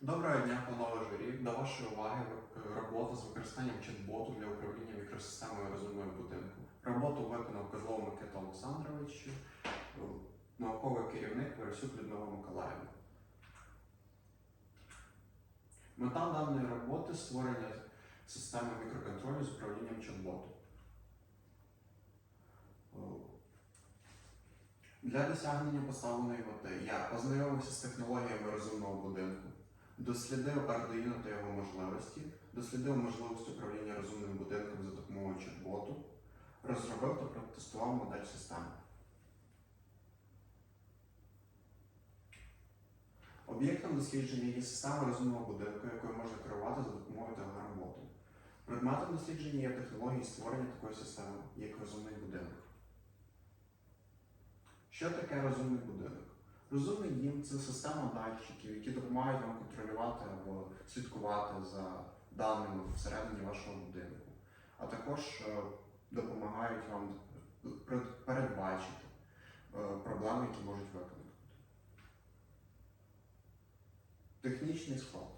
Доброго дня, панове журі. До вашої уваги е, робота з використанням чат-боту для управління мікросистемою розумного будинку. Роботу виконав Козлов Микита Олександрович, е, науковий керівник Вересюк Людмила Миколаївна. Мета даної роботи створення системи мікроконтролю з управлінням чат-боту. Е, Для досягнення поставленої мети я ознайомився з технологіями розумного будинку, дослідив Arduino та його можливості, дослідив можливості управління розумним будинком за допомогою чат-боту, розробив та протестував модель системи. Об'єктом дослідження є система розумного будинку, якою можна керувати за допомогою телеграм-боту. Предметом дослідження є технології створення такої системи, як розумний будинок. Що таке розумний будинок? Розумний дім це система датчиків, які допомагають вам контролювати або слідкувати за даними всередині вашого будинку, а також е, допомагають вам передбачити е, проблеми, які можуть виникнути. Технічний склад.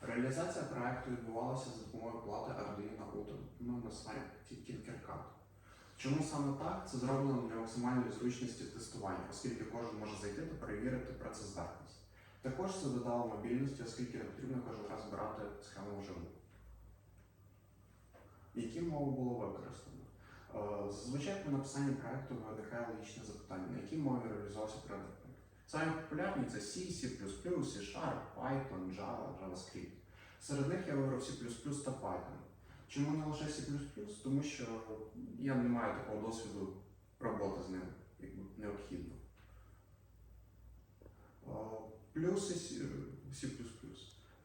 Реалізація проекту відбувалася за допомогою плати Arduino ну, на сайті Tinkercad. Чому саме так? Це зроблено для максимальної зручності тестування, оскільки кожен може зайти та перевірити працездатність. Також це додало мобільності, оскільки не потрібно кожен раз збирати схему вживу. Які мови було використано? Е, Зазвичай при написанні проекту виникає логічне запитання, на якій мові реалізувався проект. Самі популярні це C, C++, C Sharp, Python, Java, JavaScript. Серед них я вибрав C++ та Python. Чому не лише C++? Тому що я не маю такого досвіду роботи з ним якби, необхідно. Плюси C-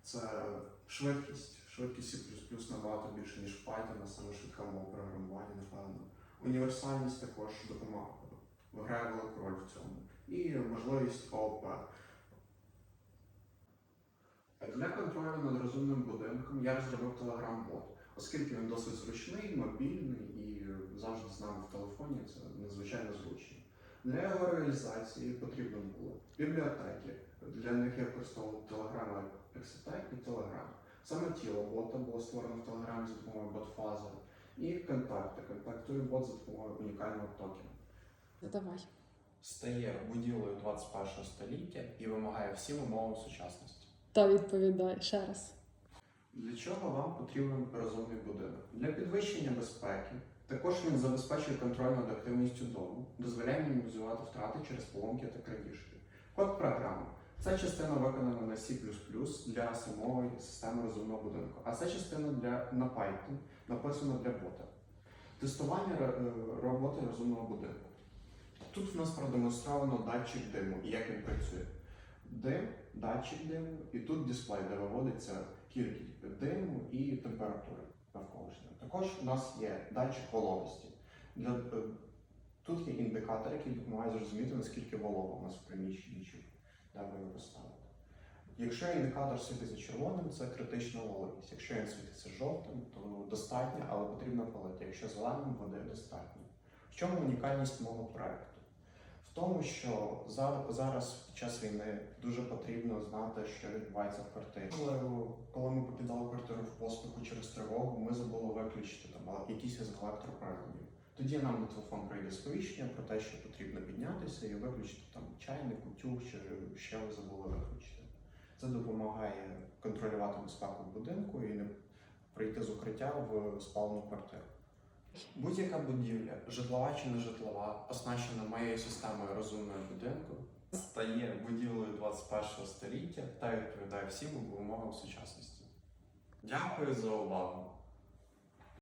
це швидкість. Швидкість C++ набагато більше, ніж Python, а саме швидка мова програмування, напевно. Універсальність також допомагає, грає велику роль в цьому. І можливість ООП. Для контролю над розумним будинком я розробив Telegram-бот, оскільки він досить зручний, мобільний і завжди з нами в телефоні, це надзвичайно зручно. Для його реалізації потрібно було бібліотеки. Для них я використовував Telegram Exetec і Telegram. Саме тіло бота було створено в Telegram за допомогою ботфази. І контакти. Контактує бот за допомогою унікального токена. Задавай. Стає будівлею 21 століття і вимагає всім умови сучасності. Та відповідай ще раз. Для чого вам потрібен розумний будинок? Для підвищення безпеки. Також він забезпечує контроль над активністю дому, дозволяє мінімізувати втрати через поломки та крадіжки. Код програми. Ця частина виконана на C для самої системи розумного будинку, а ця частина для на Python написана для бота. Тестування е, роботи розумного будинку. Тут в нас продемонстровано датчик диму і як він працює. Дим, датчик диму, і тут дисплей, де виводиться кількість диму і температури навколишньої. Також у нас є датчик вологості. Для, е, тут є індикатор, який допомагає зрозуміти, наскільки волого у нас в приміщенні чи де ви його поставите. Якщо індикатор світиться червоним, це критична вологість. Якщо він світиться жовтим, то достатньо, але потрібно палити. Якщо зеленим, води достатньо. В чому унікальність мого проекту? Тому, що зараз, зараз під час війни дуже потрібно знати, що відбувається в квартирі. Коли, коли ми покидали квартиру в поспіху через тривогу, ми забули виключити там якісь із електроприладів. Тоді нам на телефон прийде сповіщення про те, що потрібно піднятися і виключити там чайник, утюг, чи ще ви забули виключити. Це допомагає контролювати безпеку будинку і не прийти з укриття в спалену квартиру. Будь-яка будівля, житлова чи не житлова, оснащена моєю системою розумного будинку, стає будівлею 21 століття та відповідає всім вимогам сучасності. Дякую за увагу!